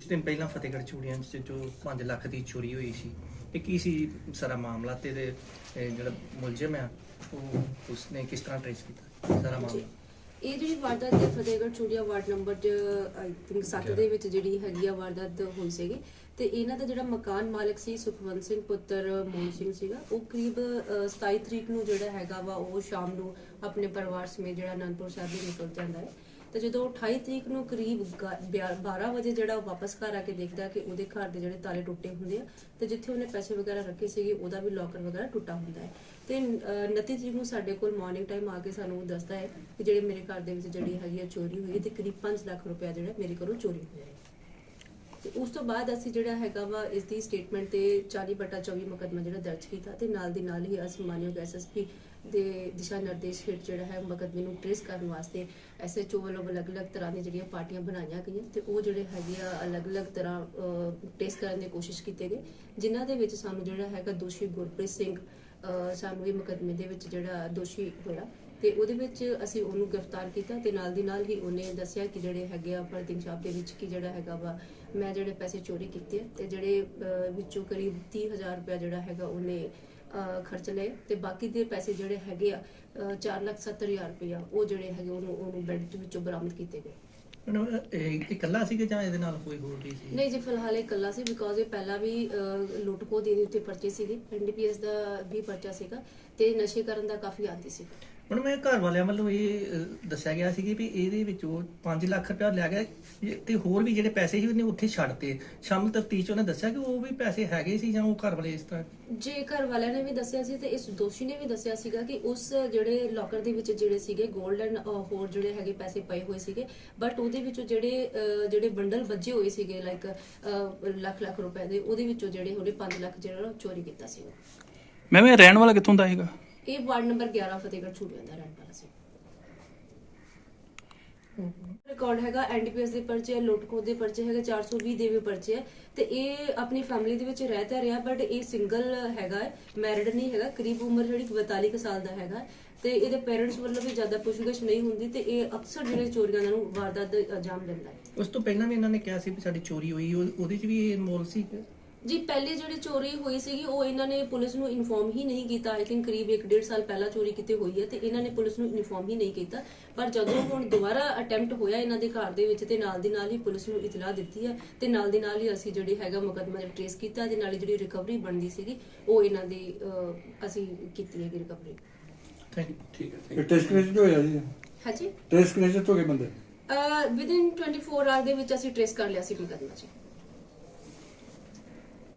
ਦਿਨ ਪਹਿਲਾਂ ਫਤਿਹਗੜ੍ਹ ਚੂੜੀਆਂ 'ਚ ਜੋ 5 ਲੱਖ ਦੀ ਚੋਰੀ ਹੋਈ ਸੀ ਤੇ ਕੀ ਸੀ ਸਾਰਾ ਮਾਮਲਾ ਤੇ ਇਹਦੇ, ਇਹ ਜਿਹੜਾ ਮੁਲਜ਼ਮ ਆ ਉਹ ਉਸਨੇ ਕਿਸ ਤਰ੍ਹਾਂ ਟ੍ਰੇਸ ਕੀਤਾ? ਸਾਰਾ ਮਾਮਲਾ। ਇਹ ਜਿਹੜੀ ਵਾਰਦਾਤ ਹੈ Fatehgarh Churian ward number I think 7 ਦੇ ਵਿੱਚ ਜਿਹੜੀ ਹੈਗੀ ਆ ਵਾਰਦਾਤ ਹੋਈ ਸੀਗੀ ਤੇ ਇਹਨਾਂ ਦਾ ਜਿਹੜਾ ਮਕਾਨ ਮਾਲਕ ਸੀ ਸੁਖਵੰਤ ਸਿੰਘ ਪੁੱਤਰ ਮੋਹਨ ਸਿੰਘ ਸੀਗਾ ਉਹ ਕਰੀਬ ਅ, 27 ਤਰੀਕ ਨੂੰ ਜਿਹੜਾ ਹੈਗਾ ਵਾ ਉਹ ਸ਼ਾਮ ਨੂੰ ਆਪਣੇ ਪਰਿਵਾਰ ਸਮੇਤ ਜਿਹੜਾ ਅਨੰਦਪੁਰ ਸਾਹਿਬ ਦੇ ਨਿਕਲ ਜਾਂਦਾ ਹੈ। ਤੇ ਜਦੋਂ 28 ਤਰੀਕ ਨੂੰ ਕਰੀਬ 12 ਵਜੇ ਜਿਹੜਾ ਉਹ ਵਾਪਸ ਘਰ ਆ ਕੇ ਦੇਖਦਾ ਕਿ ਉਹਦੇ ਘਰ ਦੇ ਜਿਹੜੇ ਤਾਲੇ ਟੁੱਟੇ ਹੁੰਦੇ ਆ ਤੇ ਜਿੱਥੇ ਉਹਨੇ ਪੈਸੇ ਵਗੈਰਾ ਰੱਖੇ ਸੀਗੇ ਉਹਦਾ ਵੀ ਲੋਕਰ ਵਗੈਰਾ ਟੁੱਟਾ ਹੁੰਦਾ ਹੈ। ਤੇ ਅ, 29 ਨੂੰ ਸਾਡੇ ਕੋਲ ਮਾਰਨਿੰਗ ਟਾਈਮ ਆ ਕੇ ਸਾਨੂੰ ਦੱਸਦਾ ਹੈ ਕਿ ਜਿਹੜੇ ਮੇਰੇ ਘਰ ਦੇ ਵਿੱਚ ਜਿਹੜੀ ਹੈਗੀ ਆ ਚੋਰੀ ਹੋਈ ਤੇ ਕਰੀਬ 5 ਲੱਖ ਰੁਪਏ ਜਿਹੜਾ ਮੇਰੇ ਘਰੋਂ ਚੋਰੀ ਹੋਇਆ ਹੈ। ਤੇ ਉਸ ਤੋਂ ਬਾਅਦ ਅਸੀਂ ਜਿਹੜਾ ਹੈਗਾ ਵਾ ਇਸ ਦੀ ਸਟੇਟਮੈਂਟ ਤੇ 40 ਬਟਾ 24 ਮੁਕੱਦਮਾ ਜਿਹੜਾ ਦਰਜ ਕੀਤਾ ਤੇ ਨਾਲ ਦੀ ਨਾਲ ਹੀ ਅਸੀਂ ਮਾਨਯੋਗ ਐਸਐਸਪੀ ਦੇ ਦਿਸ਼ਾ ਨਿਰਦੇਸ਼ ਹੇਠ ਜਿਹੜਾ ਹੈ ਮੁਕੱਦਮੇ ਨੂੰ ਟ੍ਰੇਸ ਕਰਨ ਵਾਸਤੇ ਐਸਐਚਓ ਵੱਲੋਂ ਅਲੱਗ-ਅਲੱਗ ਤਰ੍ਹਾਂ ਦੀਆਂ ਜਿਹੜੀਆਂ ਪਾਰਟੀਆਂ ਬਣਾਈਆਂ ਗਈਆਂ ਤੇ ਉਹ ਜਿਹੜੇ ਹੈਗੇ ਆ ਅਲੱਗ-ਅਲੱਗ ਤਰ੍ਹਾਂ ਟ੍ਰੇਸ ਕਰਨ ਦੀ ਕੋਸ਼ਿਸ਼ ਕੀਤੀ ਗਈ ਜਿਨ੍ਹਾਂ ਦੇ ਵਿੱਚ ਸਾਨੂੰ ਜਿਹੜਾ ਹੈਗਾ ਦੋਸ਼ੀ ਗੁਰਪ੍ਰੀਤ ਸਿੰਘ ਸਾਨੂੰ ਇਹ ਮੁਕੱਦਮੇ ਦੇ ਵਿੱਚ ਜਿਹੜਾ ਦੋਸ਼ੀ ਹੋਇਆ। ਤੇ ਉਹਦੇ ਵਿੱਚ ਅਸੀਂ ਉਹਨੂੰ ਗ੍ਰਿਫਤਾਰ ਕੀਤਾ ਤੇ ਨਾਲ ਦੀ ਨਾਲ ਹੀ ਉਹਨੇ ਦੱਸਿਆ ਕਿ ਜਿਹੜੇ ਹੈਗੇ ਆ ਪਰਦਿਨ ਸ਼ਾਪ ਦੇ ਵਿੱਚ ਕਿ ਜਿਹੜਾ ਹੈਗਾ ਵਾ ਮੈਂ ਜਿਹੜੇ ਪੈਸੇ ਚੋਰੀ ਕੀਤੇ ਤੇ ਜਿਹੜੇ ਵਿੱਚੋਂ ਕਰੀਬ 30000 ਰੁਪਏ ਜਿਹੜਾ ਹੈਗਾ ਉਹਨੇ ਖਰਚ ਲਏ ਤੇ ਬਾਕੀ ਦੇ ਪੈਸੇ ਜਿਹੜੇ ਹੈਗੇ ਆ 470000 ਰੁਪਏ ਉਹ ਜਿਹੜੇ ਹੈਗੇ ਉਹਨੂੰ ਉਹਨੂੰ ਬੈਂਕ ਦੇ ਵਿੱਚੋਂ ਬਰਾਮਦ ਕੀਤੇ ਗਏ। ਇਹ ਇਕੱਲਾ ਸੀ ਕਿ ਜਾਂ ਇਹਦੇ ਨਾਲ ਕੋਈ ਹੋਰ ਵੀ ਸੀ? ਨਹੀਂ ਜੀ ਫਿਲਹਾਲ ਇਹ ਇਕੱਲਾ ਸੀ ਬਿਕੋਜ਼ ਇਹ ਪਹਿਲਾਂ ਵੀ ਅਹ, ਲੁੱਟ ਖੋਹ ਦੇ ਉੱਤੇ ਪਰਚੇ ਸੀਗੇ। ਐਨਡੀਪੀਐਸ ਦਾ ਵੀ ਪਰਚਾ ਸੀਗਾ। ਤੇ ਨਸ਼ੇ ਕਰਨ ਦਾ ਕਾਫੀ ਆਦੀ ਸੀ। ਹੁਣ ਮੈਂ ਘਰ ਵਾਲਿਆਂ ਵੱਲੋਂ ਇਹ ਅਹ, ਦੱਸਿਆ ਗਿਆ ਸੀ ਕਿ ਵੀ ਇਹਦੇ ਵਿੱਚੋਂ 5 ਲੱਖ ਰੁਪਇਆ ਲਿਆ ਗਿਆ ਤੇ ਹੋਰ ਵੀ ਜਿਹੜੇ ਪੈਸੇ ਸੀ ਉਹਨੇ ਉੱਥੇ ਛੱਡਤੇ ਸ਼ਾਮ ਤਫਤੀਸ਼ ਉਹਨੇ ਦੱਸਿਆ ਕਿ ਉਹ ਵੀ ਪੈਸੇ ਹੈਗੇ ਸੀ ਜਾਂ ਉਹ ਘਰ ਵਾਲੇ ਇਸ ਤਰ੍ਹਾਂ ਜੇ ਘਰ ਵਾਲਿਆਂ ਨੇ ਵੀ ਦੱਸਿਆ ਸੀ ਤੇ ਇਸ ਦੋਸ਼ੀ ਨੇ ਵੀ ਦੱਸਿਆ ਸੀਗਾ ਕਿ ਉਸ ਜਿਹੜੇ ਲੋਕਰ ਦੇ ਵਿੱਚ ਜਿਹੜੇ ਸੀਗੇ 골ਡ ਐਂਡ ਹੋਰ ਜਿਹੜੇ ਹੈਗੇ ਪੈਸੇ ਪਏ ਹੋਏ ਸੀਗੇ ਬਟ ਉਹਦੇ ਵਿੱਚੋਂ ਜਿਹੜੇ ਅਹ, ਜਿਹੜੇ ਬੰਡਲ ਵੱਜੇ ਹੋਏ ਸੀਗੇ ਲਾਈਕ ਲੱਖ ਲੱਖ ਰੁਪਏ ਦੇ ਉਹਦੇ ਵਿੱਚੋਂ ਜਿਹੜੇ ਉਹਨੇ 5 ਲੱਖ ਜਿਹੜਾ ਉਹ ਚੋਰੀ ਕੀਤਾ ਸੀਗਾ ਮੈਂ ਇਹ ਰਹਿਣ ਵਾਲਾ ਕਿੱਥੋਂ ਦਾ ਹੈਗਾ? ਇਹ ਵਾਰਡ ਨੰਬਰ 11 ਫਤਿਹਗੜ੍ਹ ਚੂੜੀਆਂ ਦਾ ਰਹਿਣ ਵਾਲਾ ਸੀ। ਰਿਕਾਰਡ ਹੈਗਾ ਐਨਡੀਪੀਐਸ ਦੇ ਪਰਚੇ ਹੈ ਲੁੱਟਖੋ ਦੇ ਪਰਚੇ ਹੈਗੇ 420 ਦੇ ਵੀ ਪਰਚੇ ਹੈ। ਤੇ ਇਹ ਆਪਣੀ ਫੈਮਿਲੀ ਦੇ ਵਿੱਚ ਰਹਿ ਤਾਂ ਰਿਹਾ ਬਟ ਇਹ ਸਿੰਗਲ ਹੈਗਾ ਮੈਰਿਡ ਨਹੀਂ ਹੈਗਾ ਕਰੀਬ ਉਮਰ ਜਿਹੜੀ 42 ਕੁ ਸਾਲ ਦਾ ਹੈਗਾ। ਤੇ ਇਹਦੇ ਪੇਰੈਂਟਸ ਵੱਲੋਂ ਵੀ ਜ਼ਿਆਦਾ ਪੁੱਛਗਿੱਛ ਨਹੀਂ ਹੁੰਦੀ ਤੇ ਇਹ ਅਕਸਰ ਜਿਹੜੇ ਚੋਰੀਆਂ ਨੂੰ ਵਾਰਦਾਤ ਦਾ ਅੰਜਾਮ ਦਿੰਦਾ ਹੈ। ਉਸ ਤੋਂ ਪਹਿਲਾਂ ਵੀ ਇਹਨਾਂ ਨੇ ਕਿਹਾ ਸੀ ਵੀ ਸਾਡੀ ਚੋਰੀ ਹੋਈ ਉਹ- ਉਹਦੇ 'ਚ ਵੀ ਇਹ ਇਨਵੋਲ ਸੀ ਜੀ ਪਹਿਲੀ ਜਿਹੜੀ ਚੋਰੀ ਹੋਈ ਸੀਗੀ ਉਹ ਇਹਨਾਂ ਨੇ ਪੁਲਿਸ ਨੂੰ ਇਨਫੋਰਮ ਹੀ ਨਹੀਂ ਕੀਤਾ। ਆਈ ਥਿੰਕ ਕਰੀਬ 1.5 ਸਾਲ ਪਹਿਲਾਂ ਚੋਰੀ ਕੀਤੀ ਹੋਈ ਹੈ ਤੇ ਇਹਨਾਂ ਨੇ ਪੁਲਿਸ ਨੂੰ ਇਨਫੋਰਮ ਹੀ ਨਹੀਂ ਕੀਤਾ। ਪਰ ਜਦੋਂ ਹੁਣ ਦੁਬਾਰਾ ਅਟੈਂਪਟ ਹੋਇਆ ਇਹਨਾਂ ਦੇ ਘਰ ਦੇ ਵਿੱਚ ਤੇ ਨਾਲ ਦੀ ਨਾਲ ਹੀ ਪੁਲਿਸ ਨੂੰ ਇਤਲਾਹ ਦਿੱਤੀ ਹੈ ਤੇ ਨਾਲ ਦੀ ਨਾਲ ਹੀ ਅਸੀਂ ਜਿਹੜੀ ਹੈਗਾ ਮੁਕੱਦਮਾ ਟ੍ਰੇਸ ਕੀਤਾ ਤੇ ਨਾਲ ਹੀ ਜਿਹੜੀ ਰਿਕਵਰੀ ਬਣਦੀ ਸੀਗੀ ਉਹ ਇਹਨਾਂ ਦੀ ਅਸੀਂ ਕੀਤੀ ਹੈਗੀ ਰਿਕਵਰੀ ਥੈਂਕ ਯੂ ਠੀਕ ਹੈ ਇਹ ਟੈਸਟ ਕ੍ਰੈਡਿਟ ਹੋਇਆ ਜੀ? ਹਾਂਜੀ? ਟੈਸਟ ਕ੍ਰੈਡਿਟ ਹੋ ਗਏ ਬੰਦੇ? ਵਿਦਿਨ 24 ਆਵਰ ਦੇ ਵਿੱਚ ਅਸੀਂ ਟ੍ਰੇਸ ਕਰ ਲਿਆ ਸੀ ਮੁਕੱਦਮਾ ਜੀ।